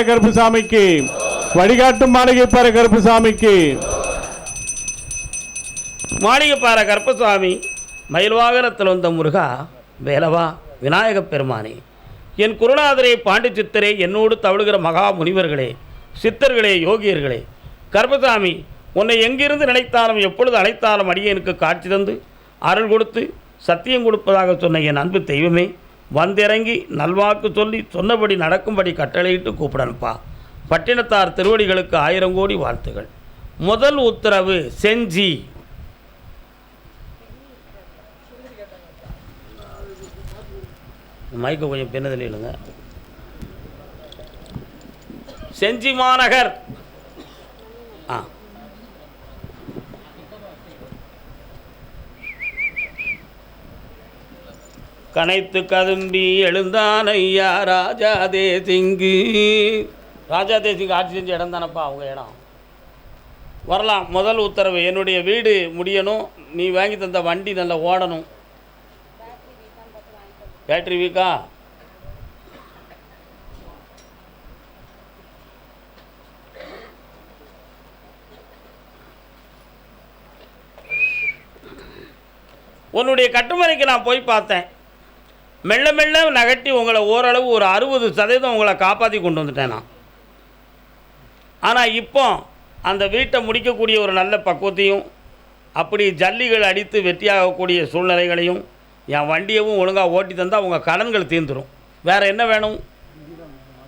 கருப்புசாமிக்கு வழிகாட்டும் மாளிகைப்பாறை கருப்புசாமிக்கு. மாளிகைப்பாறை கருப்பசாமி மயில் வாகனத்தில் வந்த முருகா வேலவா விநாயகப் பெருமானே என் குருநாதரே பாண்டி சித்தரே என்னோடு தவழுகிற மகா முனிவர்களே சித்தர்களே யோகியர்களே கருப்பசாமி உன்னை எங்கிருந்து நினைத்தாலும் எப்பொழுது அழைத்தாலும் அடியேனுக்கு காட்சி தந்து அருள் கொடுத்து சத்தியம் கொடுப்பதாக சொன்ன என் அன்பு தெய்வமே வந்திறங்கி நல்வாக்கு சொல்லி சொன்னபடி நடக்கும்படி கட்டளையிட்டு கூப்பிடணுப்பா பட்டினத்தார் திருவடிகளுக்கு ஆயிரம் கோடி வாழ்த்துகள். முதல் உத்தரவு செஞ்சி. மைக்கை கொஞ்சம் பின்னதில் இல்லைங்க செஞ்சி மாநகர். கனைத்து கதும்பி எழுந்தான் ஐயா ராஜா தேசிங்கு. ராஜா தேசிங்கு ஆட்சி செஞ்ச இடம் தானப்பா அவங்க இடம். வரலாம். முதல் உத்தரவு என்னுடைய வீடு முடியணும். நீ வாங்கி தந்த வண்டி நல்லா ஓடணும். பேட்டரி வீக்கா? உன்னுடைய கட்டுமனைக்கு நான் போய் பார்த்தேன். மெல்ல மெல்ல நகட்டி உங்களை ஓரளவு ஒரு அறுபது சதவீதம் உங்களை காப்பாற்றி கொண்டு வந்துட்டேன்? நான் ஆனால் இப்போ அந்த வீட்டை முடிக்கக்கூடிய ஒரு நல்ல பக்குவத்தையும் அப்படி ஜல்லிகள் அடித்து வெற்றியாகக்கூடிய சூழ்நிலைகளையும் என் வண்டியவும் ஒழுங்காக ஓட்டி தந்தால் உங்கள் கடன்கள் தீர்ந்துடும் வேறு என்ன வேணும்?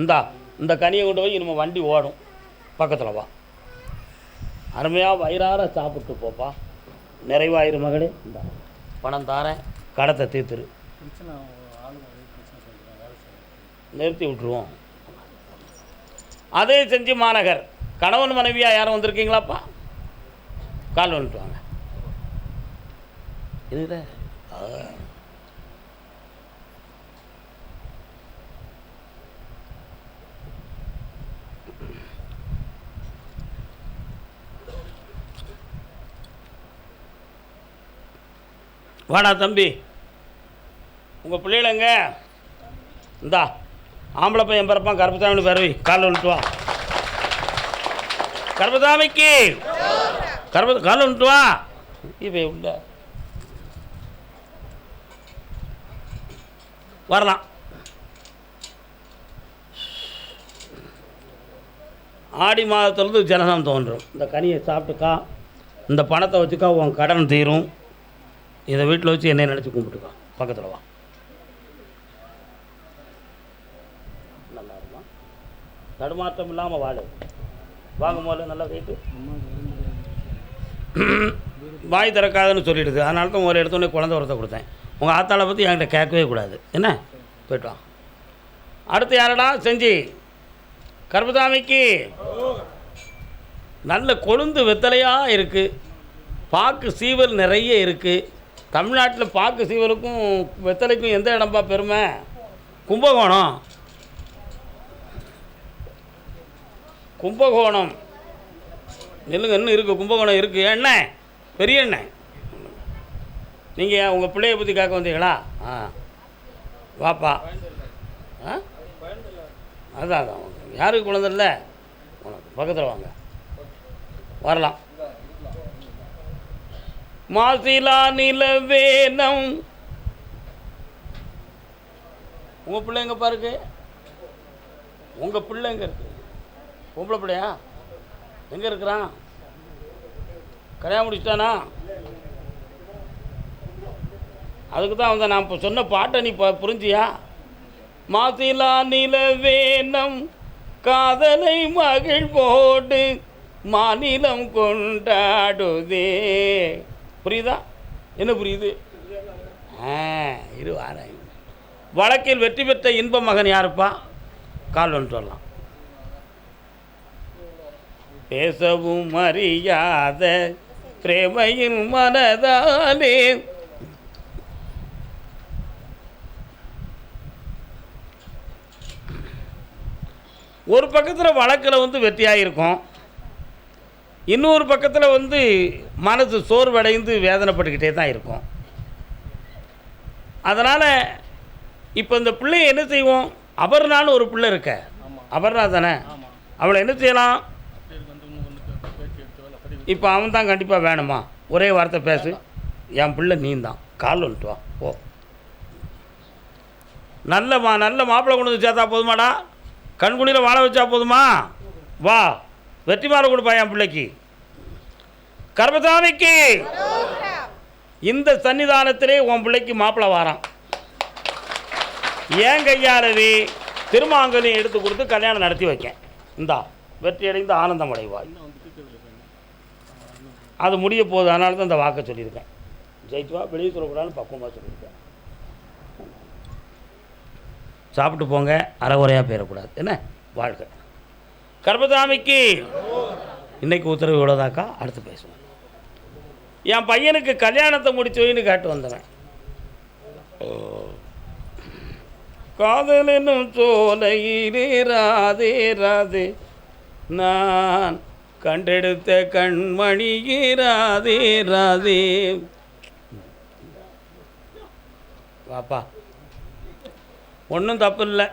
இந்தா இந்த கனியை கொண்டு போய் நம்ம வண்டி ஓடும். பக்கத்தில் வா. அருமையாக வயிறார சாப்பிட்டு போப்பா. நிறைவாயிரு மகளே. இந்தா பணம் தாரேன். கடத்தை தீர்த்துரு. நிறுத்தி விட்டுருவோம். அதே செஞ்சு மாநகர். கணவன் மனைவியாக யாரும் வந்திருக்கீங்களாப்பா? கால் வந்துட்டு வாங்க. என்னது வாடா தம்பி. உங்கள் பிள்ளைகளங்க இந்தா. ஆம்பளை பையன் பிறப்பான் கருப்பசாமி பிறவி கால் வந்துட்டு கருப்பசாமிக்கு கருப்ப கால் வந்துட்டு இப்போ உள்ள. வரலாம். ஆடி மாதத்துலேருந்து ஜனனம் தோன்றும். இந்த கனியை சாப்பிட்டுக்கா இந்த பணத்தை வச்சுக்கா உன் கடன் தீரும். இதை வீட்டில் வச்சு என்னை நினச்சி கும்பிட்டுக்கா. பக்கத்தில் வா நல்லா இருக்கும் தடுமாற்றம் இல்லாமல் வாழு. வாங்கும் போல நல்லா வெயிட்டு வாய் திறக்காதுன்னு சொல்லிடுது. அதனால தான் ஒரு எடுத்தோடனே குழந்தை உரத்தை கொடுத்தேன். உங்கள் ஆத்தாளை பற்றி என்கிட்ட கேட்கவே கூடாது. என்ன? போயிட்டு வா. அடுத்து யாரடா? செஞ்சு. கருப்பசாமிக்கு நல்ல கொழுந்து வெத்தலையாக இருக்குது பாக்கு சீவல் நிறைய இருக்குது தமிழ்நாட்டில் பாக்கு சீவலுக்கும் வெத்தலைக்கும் எந்த இடம்பா பெருமை? கும்பகோணம். கும்பகோணம். நெல்லுங்க இன்னும் இருக்குது கும்பகோணம் இருக்குது என்ன? பெரிய எண்ணெய் நீங்கள் உங்கள் பிள்ளைய பற்றி கேட்க வந்தீங்களா? ஆ. வாப்பா. ஆ? அதான் அதான். யாருக்கு குழந்தை இல்லை? உனக்கு பக்கத்தில் வாங்க. வரலாம். மாசிலா நிலவேனம் உங்கள் பிள்ளை எங்கே பாருக்கு? உங்கள் பிள்ளை எங்கே பொம்பளை பிள்ளையா? எங்கே இருக்கிறான்? கல்யாணம் முடிச்சிட்டானா? அதுக்கு தான் வந்து நான் இப்போ சொன்ன பாட்டை நீ புரிஞ்சியா? மாசிலா நிலவேனம் காதலை மகிழ்வோடு மாநிலம் கொண்டாடுதே. புரியுதா? என்ன புரியுது? ஆ இரு வழக்கில் வெற்றி பெற்ற இன்ப மகன் யாருப்பா? கால் வந்துட்டு வரலாம். பேசவும் அறியாத பிரேமையின் மனதாலே. ஒரு பக்கத்தில் வழக்கில் வந்து வெற்றியாக இருக்கும் இன்னொரு பக்கத்தில் வந்து மனசு சோர்வடைந்து வேதனைப்பட்டுக்கிட்டே தான் இருக்கும். அதனால் இப்போ இந்த பிள்ளைய என்ன செய்வோம்? அபர்ணான்னு ஒரு பிள்ளை இருக்க. அபர்ணா தானே அவளை என்ன செய்யலாம்? இப்போ அவன் தான் கண்டிப்பாக வேணுமா? ஒரே வார்த்தை பேசு. என் பிள்ளை நீ தான் கால் வந்துட்டு வா. போ. நல்ல மா நல்ல மாப்பிள்ளை கொண்டு வந்து சேர்த்தா போதுமாடா. கண்குணியில் வாழ வச்சா போதுமா? வா. வெற்றிமாறு கொடுப்பா என் பிள்ளைக்கு. கர்மசாமிக்கு. இந்த சன்னிதானத்திலே உன் பிள்ளைக்கு மாப்பிள்ளை வாரான். ஏன் கையாலவே திருமாங்கலையும் எடுத்து கொடுத்து கல்யாணம் நடத்தி வைக்கேன். இந்தா வெற்றி அடைந்து ஆனந்தம் அடைவாய் அது முடிய போகுது அதனால தான் இந்த வாக்கை சொல்லியிருக்கேன். ஜெயித்துவா வெளியே சொல்லக்கூடாதுன்னு பக்குவமாக சொல்லியிருக்கேன். சாப்பிட்டு போங்க அறகுறையாக போயிடக்கூடாது. என்ன? வாழ்க்கை கர்பதாமிக்கு இன்றைக்கு உத்தரவு இவ்வளோதாக்கா அடுத்து பேசுவேன் என் பையனுக்கு கல்யாணத்தை முடிச்சோன்னு கேட்டு வந்தவன். காதல் என்னும் சோலையிலே ராதே ராதே. நான் கண்டெடுத்த கண்மணியே ராதே ராதே. வாப்பா. ஒன்றும் தப்பு இல்லை.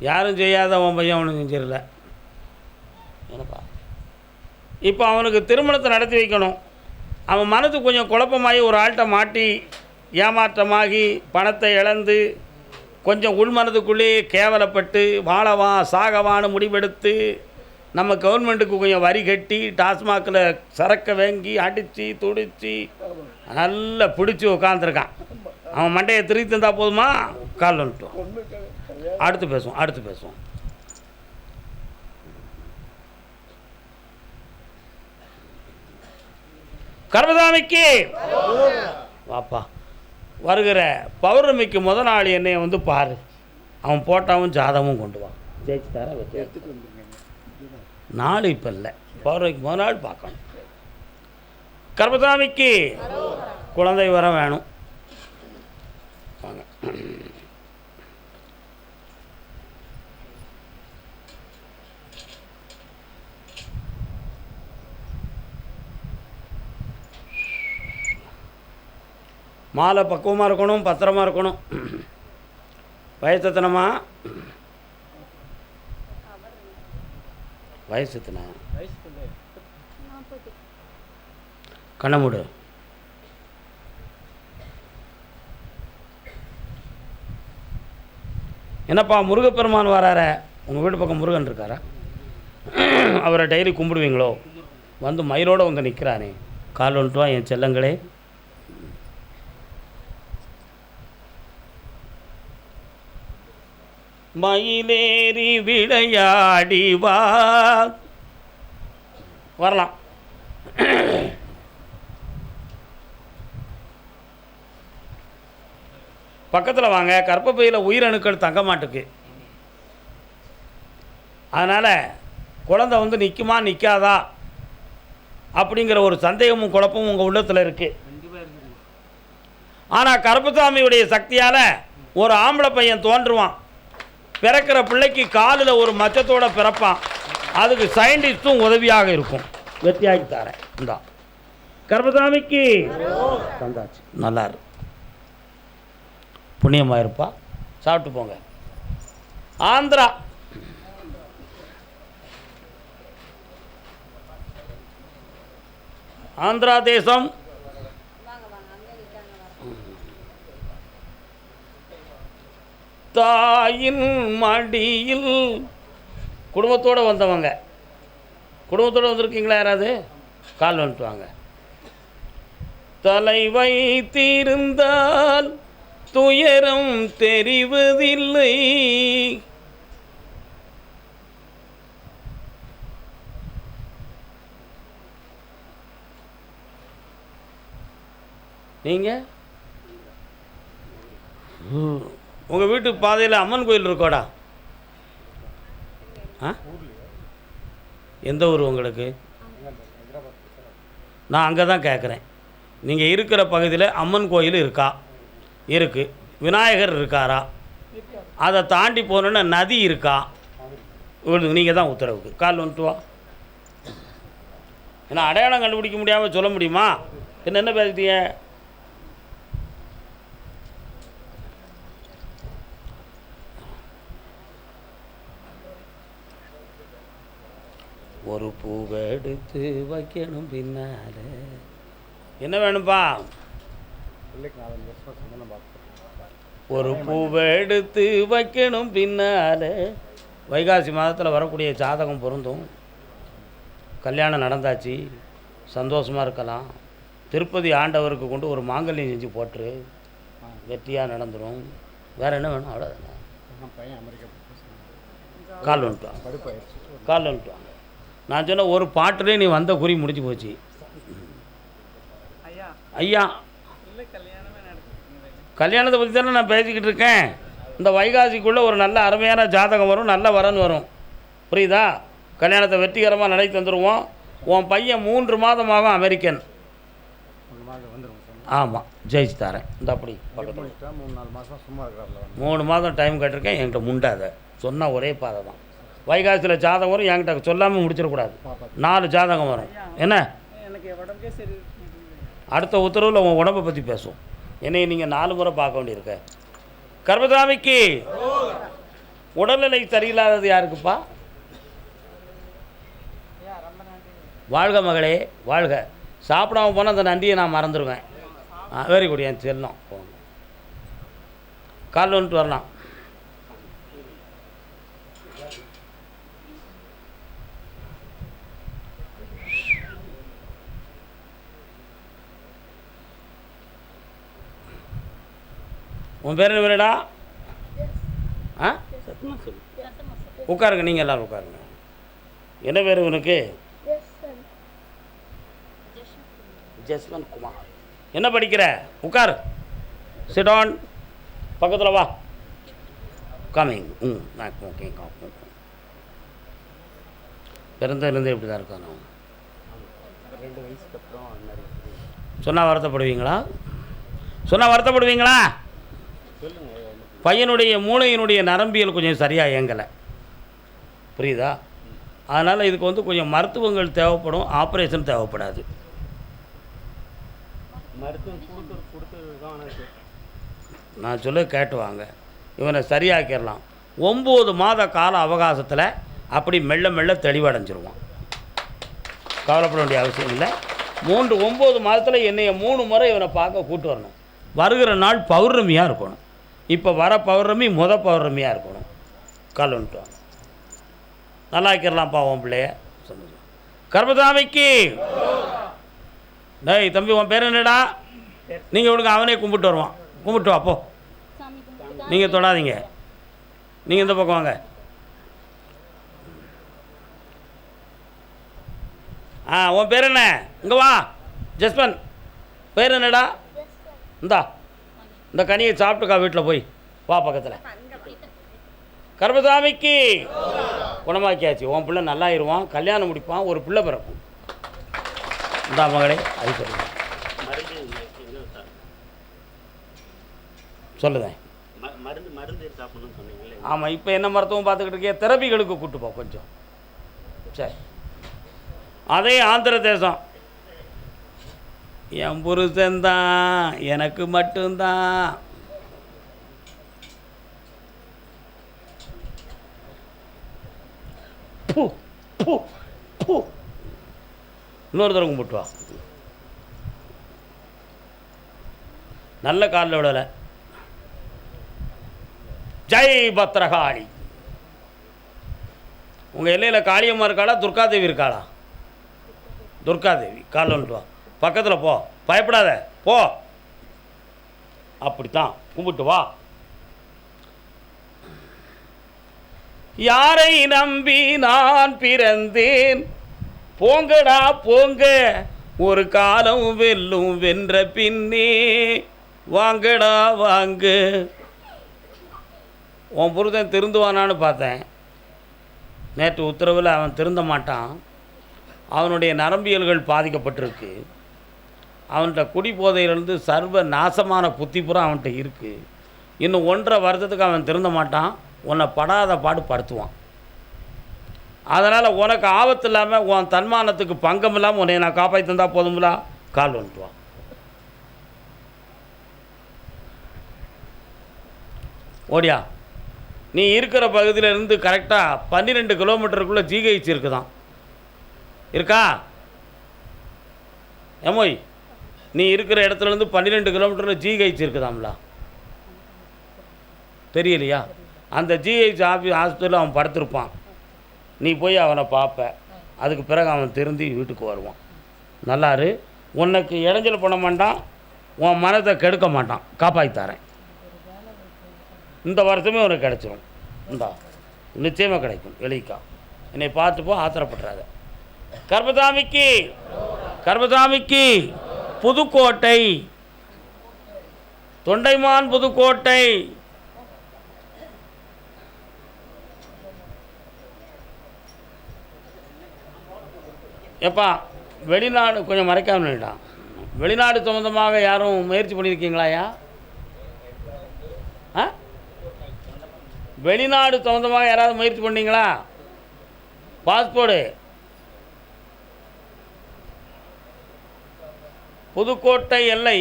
யாரும் செய்யாத உன் பையன் ஒன்றும் செஞ்சிடல. என்னப்பா? இப்போ அவனுக்கு திருமணத்தை நடத்தி வைக்கணும். அவன் மனது கொஞ்சம் குழப்பமாகி ஒரு ஆள்கிட்ட மாட்டி ஏமாற்றமாகி பணத்தை இழந்து கொஞ்சம் உள்மனதுக்குள்ளேயே கேவலப்பட்டு வாழவா சாகவான்னு முடிவெடுத்து நம்ம கவர்மெண்ட்டுக்கு கொஞ்சம் வரி கட்டி டாஸ்மாகில் சரக்கை வாங்கி அடித்து துடித்து நல்லா பிடிச்சி உட்காந்துருக்கான் அவன் மண்டையை திருப்பி தந்தா போதுமா? கால் வந்துட்டோம் அடுத்து பேசுவோம் அடுத்து பேசுவோம். கர்மதாமிக்கு வாப்பா வருகிற பௌர்ணமிக்கு முத நாள் என்னைய வந்து பாரு. அவன் போட்டாவும் ஜாதமும் கொண்டு வா. ஜெயிச்சு தர வச்சு நாள் இப்போ இல்லை பௌர்ணமிக்கு முத நாள் பார்க்கணும். கர்மசாமிக்கு குழந்தை வர வேணும். வாங்க. மாலை பக்குவமாக இருக்கணும் பத்திரமா இருக்கணும். வயசத்தனமா வயசு எத்தனை? கண்ணை மூடு என்னப்பா முருகப்பெருமான் வராரே. உங்கள் வீட்டு பக்கம் முருகன் இருக்காரா? அவரை டெய்லி கும்பிடுவீங்களோ? வந்து மயிலோடு வந்து நிற்கிறானே கால் வந்துட்டு வா என் செல்லங்களே. மயிலேறி விளையாடி வா. வரலாம். பக்கத்தில் வாங்க கற்பப்பையில் உயிரணுக்கள் தங்க மாட்டுக்கு. அதனால் குழந்தை வந்து நிற்குமா நிற்காதா அப்படிங்கிற ஒரு சந்தேகமும் குழப்பமும் உங்கள் உள்ளத்தில் இருக்குது ஆனால் கருப்புசாமியுடைய சக்தியால் ஒரு ஆம்பளை பையன் தோன்றுவான். பிறக்கிற பிள்ளைக்கு காலில் ஒரு மச்சத்தோட பிறப்பான். அதுக்கு சயின்டிஸ்ட்டும் உதவியாக இருக்கும். வெற்றியாகி தரேன். இந்தா. கர்பசாமிக்கு தந்தாச்சு. நல்லா இரு புண்ணியமாக இருப்பா. சாப்பிட்டு போங்க. ஆந்திரா. ஆந்திரா தேசம். தாயின் மடியில். குடும்பத்தோடு வந்தவங்க. குடும்பத்தோடு வந்திருக்கீங்களா யாராவது? கால் வந்துட்டு வாங்க. தலை வைத்திருந்தால் துயரம் தெரிவதில்லை. நீங்கள் உங்கள் வீட்டு பாதையில் அம்மன் கோயில் இருக்கோடா? ஆ? எந்த ஊர் உங்களுக்கு? நான் அங்கே தான் கேட்குறேன் நீங்கள் இருக்கிற பகுதியில் அம்மன் கோயில் இருக்கா? இருக்குது விநாயகர் இருக்காரா? அதை தாண்டி போகணுன்னா நதி இருக்கா? உங்களுக்கு நீங்கள் தான் உத்தரவுக்கு. கால் வந்துட்டு வா ஏன்னா அடையாளம் கண்டுபிடிக்க முடியாமல் சொல்ல முடியுமா? என்ன என்ன பேசுறீங்க ஒரு பூவை எடுத்து வைக்கணும் பின்னால. என்ன வேணும்ப்பா ஒரு பூவை எடுத்து வைக்கணும் பின்னால. வைகாசி மாதத்தில் வரக்கூடிய ஜாதகம் பொருந்தும். கல்யாணம் நடந்தாச்சு சந்தோஷமாக இருக்கலாம். திருப்பதி ஆண்டவருக்கு கொண்டு ஒரு மாங்கல்யம் செஞ்சு போட்டுரு. வெற்றியாக நடந்துடும் வேறு என்ன வேணும்? அவ்வளோதானே கால் வந்துட்டு கால் வந்துட்டு வாங்க நான் சொன்ன ஒரு பாட்டுலேயே நீ வந்த குறி முடிஞ்சு போச்சு. ஐயா. கல்யாணத்தை பற்றி தானே நான் பேசிக்கிட்டு இருக்கேன். இந்த வைகாசிக்குள்ளே ஒரு நல்ல அருமையான ஜாதகம் வரும் நல்ல வரன் வரும். புரியுதா? கல்யாணத்தை வெற்றிகரமாக நடத்தி தந்துடுவோம் உன் பையன் மூன்று மாதமாகும் அமெரிக்கன். ஆமாம் ஜெயிச்சு தரேன் இந்த அப்படி மூணு நாலு மாதம் சும்மா இருக்கிறார்ல மூணு மாதம் டைம் கேட்டிருக்கேன் என்கிட்ட முண்டாத. சொன்ன ஒரே பாதை தான் வைகாசியில் ஜாதகம் வரும் என்கிட்ட சொல்லாமல் முடிச்சிடக்கூடாது. நாலு ஜாதகம் வரும். என்ன? எனக்கு உடம்புக்கே சரி அடுத்த உத்தரவில் உன் உடம்பை பற்றி பேசுவோம். என்னை நீங்கள் நாலு முறை பார்க்க வேண்டியிருக்கு. கர்மசாமிக்கு உடல்நிலை சரியில்லாதது யாருக்குப்பா? வாழ்க மகளே வாழ்க. சாப்பிடாம போனால் அந்த நன்றியை நான் மறந்துடுவேன் வெரி குட் என் செல்லம். போகணும் காலைல வந்துட்டு வரலாம். உன் பேர் என்ன பேருடா ஆ? உட்காருங்க நீங்கள் எல்லாரும் உட்காருங்க. என்ன பேர் உனக்கு? ஜஸ்வந்த் குமார். என்ன படிக்கிற? உட்கார். சிடான் பக்கத்தில் வா. கமிங் ம் நான் ஓகே பிறந்ததுலேருந்து இப்படி தான் இருக்கானோ ரெண்டு வயசுக்கு அப்புறம் சொன்னால் வருத்தப்படுவீங்களா? சொன்னால் வருத்தப்படுவீங்களா? பையனுடைய மூளையினுடைய நரம்பியல் கொஞ்சம் சரியாக இயங்கலை. புரியுதா? அதனால் இதுக்கு வந்து கொஞ்சம் மருத்துவங்கள் தேவைப்படும் ஆப்ரேஷன் தேவைப்படாது. நான் சொல்ல கேட்டு வாங்க. இவனை சரியாக்கிடலாம். ஒம்பது மாத கால அவகாசத்தில் அப்படி மெல்ல மெல்ல தெளிவடைஞ்சிருவான். கவலைப்பட வேண்டிய அவசியம் இல்லை. மூன்று ஒம்பது மாதத்தில் என்னைய மூணு முறை இவனை பார்க்க கூட்டு வரணும். வருகிற நாள் பௌர்ணமியாக இருக்கணும். இப்போ வர பௌர்ணமி முத பௌர்ணமியாக இருக்கணும். கால் நல்லா ஆக்கிடலாம்ப்பா உன் பிள்ளைய. சந்தோஷம். கர்மசாமிக்கு! டேய் தம்பி உன் பேர் என்னடா? நீங்கள் இவனுக்கு அவனே கும்பிட்டு வருவான். கும்பிட்டு வா போ. நீங்கள் தொடாதீங்க. நீங்கள் இந்த பக்கம் வாங்க. ஆ உன் பேர் என்ன? இங்கே வா. ஜஸ்வந்த் பேர் என்னடா? இந்தா. இந்த கனியை சாப்பிட்டுக்கா வீட்டில் போய். வா பக்கத்தில். கர்மசாமிக்கு. குணமாக்கியாச்சு. உன் பிள்ளை நல்லாயிருவான் கல்யாணம் முடிப்பான் ஒரு பிள்ளை பிறக்கும். இந்த மகளே அது சொல்லுங்க சொல்லுதேன் ஆமாம் இப்போ என்ன மருத்துவம் பார்த்துக்கிட்டு இருக்கே தெரபிகளுக்கு கூப்பிட்டு போ கொஞ்சம். சரி. அதே ஆந்திர தேசம் என் புருஷன்தான் எனக்கு மட்டும்தான். பூ பூ பூ. இன்னொரு தடவை கும்பிட்டு வா. நல்ல காலில் விடலை. ஜெய் பத்ரகாளி. உங்கள் எல்லையில் காளியம்மா இருக்காளா துர்காதேவி இருக்காளா? துர்காதேவி காலில் வந்துட்டு பக்கத்தில் போ. பயப்படாத. போ. அப்படித்தான். கும்பிட்டு வா. யாரை நம்பி நான் பிறந்தேன்? போங்கடா போங்க. ஒரு காலம் வெல்லும் வென்ற பின்னே. வாங்கடா வாங்க. உன் புருதன் திருந்துவானான்னு பார்த்தேன். நேற்று உத்தரவில் அவன் திருந்த மாட்டான். அவனுடைய நரம்பியல்கள் பாதிக்கப்பட்டிருக்கு. அவன்கிட்ட குடி போதையிலிருந்து சர்வ நாசமான புத்தி அவன்கிட்ட இருக்குது இன்னும் ஒன்றரை வருஷத்துக்கு அவன் திருந்த மாட்டான். உன்னை படாத பாடு படுத்துவான். அதனால் உனக்கு ஆபத்து இல்லாமல் உன் தன்மானத்துக்கு பங்கம் இல்லாமல் உன்னை நான் காப்பாற்றி தந்தால் போதுங்களா கால் வந்துட்டுவான் ஓடியா நீ இருக்கிற பகுதியிலேருந்து கரெக்டாக பன்னிரெண்டு கிலோமீட்டருக்குள்ளே ஜிஹெச் இருக்குதான். இருக்கா? ஏமோய் நீ இருக்கிற இடத்துலேருந்து பன்னிரெண்டு கிலோமீட்டரில் ஜிஹெச் இருக்குதாம்ல? தெரியலையா? அந்த ஜிஹெச் ஆஃபீஸ் ஹாஸ்பிட்டலில் அவன் படுத்திருப்பான். நீ போய் அவனை பார்ப்ப அதுக்கு பிறகு அவன் திருந்தி வீட்டுக்கு வருவான். நல்லாரு. உனக்கு இடைஞ்சல் பண்ண மாட்டான். உன் மனதை கெடுக்க மாட்டான். காப்பாற்றி தரேன். இந்த வருஷமே உனக்கு கிடச்சிரும். இந்தா. நிச்சயமாக கிடைக்கும். வெளிக்கா என்னை பார்த்து போ ஆத்திரப்படுறாத கர்பதாமிக்கு கர்பதாமிக்கு புதுக்கோட்டை. தொண்டைமான் புதுக்கோட்டை. எப்பா வெளிநாடு கொஞ்சம் மறைக்காம வெளிநாடு சம்மந்தமாக யாரும் முயற்சி பண்ணியிருக்கீங்களாயா ஆ? வெளிநாடு சம்மந்தமாக யாராவது முயற்சி பண்ணீங்களா? பாஸ்போர்டு புதுக்கோட்டை எல்லை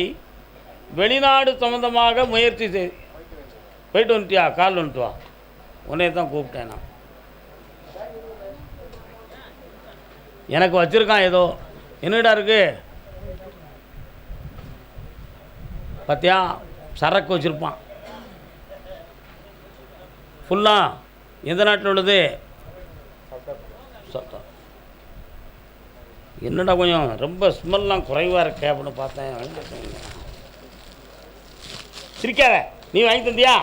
வெளிநாடு சம்மந்தமாக முயற்சி செய் போயிட்டு வந்துட்டியா? கால் வந்துட்டு வா. உன்னைய தான் கூப்பிட்டேன் நான். எனக்கு வச்சுருக்கான் ஏதோ. என்னடா இருக்கு? பார்த்தியா சரக்கு வச்சுருப்பான். ஃபுல்லாக எந்த நாட்டில் உள்ளது? சத்தம் என்னடா கொஞ்சம் ரொம்ப ஸ்மெல்லாம் குறைவாக இருக்கு அப்படின்னு பார்த்தேன். சிரிக்காத. நீ வாங்கி தந்தியா